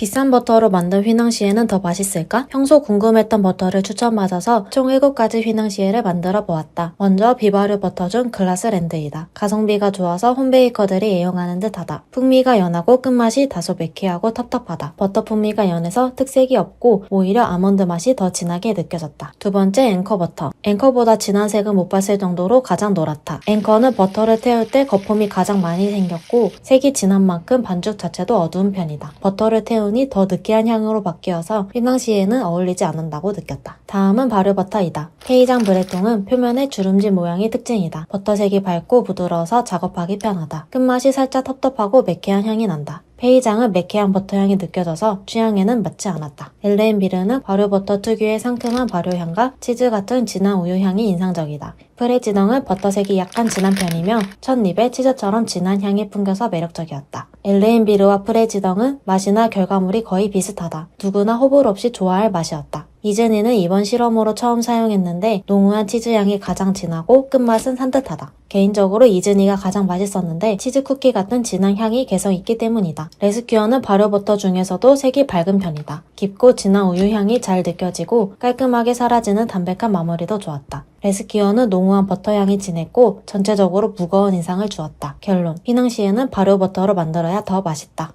비싼 버터로 만든 휘낭시에는 더 맛있을까? 평소 궁금했던 버터를 추천받아서 총 7가지 휘낭시에를 만들어 보았다. 먼저 비바류 버터 중 글라스랜드이다. 가성비가 좋아서 홈베이커들이 애용하는 듯하다. 풍미가 연하고 끝맛이 다소 매캐하고 텁텁하다. 버터 풍미가 연해서 특색이 없고 오히려 아몬드 맛이 더 진하게 느껴졌다. 두 번째 앵커 버터. 앵커보다 진한 색은 못 봤을 정도로 가장 노랗다. 앵커는 버터를 태울 때 거품이 가장 많이 생겼고 색이 진한 만큼 반죽 자체도 어두운 편이다. 버터를 태 우니 더 느끼한 향으로 바뀌어서 휘낭시에는 어울리지 않는다고 느꼈다. 다음은 바르버터이다. 페이장 브레통은 표면의 주름진 모양이 특징이다. 버터색이 밝고 부드러워서 작업하기 편하다. 끝맛이 살짝 텁텁하고 매캐한 향이 난다. 페이장은 매캐한 버터 향이 느껴져서 취향에는 맞지 않았다. 엘레인비르는 발효버터 특유의 상큼한 발효향과 치즈 같은 진한 우유 향이 인상적이다. 프레지덩은 버터색이 약간 진한 편이며 첫 입에 치즈처럼 진한 향이 풍겨서 매력적이었다. 엘레인비르와 프레지덩은 맛이나 결과물이 거의 비슷하다. 누구나 호불 없이 좋아할 맛이었다. 이즈니는 이번 실험으로 처음 사용했는데 농후한 치즈 향이 가장 진하고 끝맛은 산뜻하다. 개인적으로 이즈니가 가장 맛있었는데 치즈 쿠키 같은 진한 향이 개성 있기 때문이다. 레스큐어는 발효버터 중에서도 색이 밝은 편이다. 깊고 진한 우유 향이 잘 느껴지고 깔끔하게 사라지는 담백한 마무리도 좋았다. 레스키어는 농후한 버터 향이 진했고 전체적으로 무거운 인상을 주었다. 결론. 휘낭시에는 발효 버터로 만들어야 더 맛있다.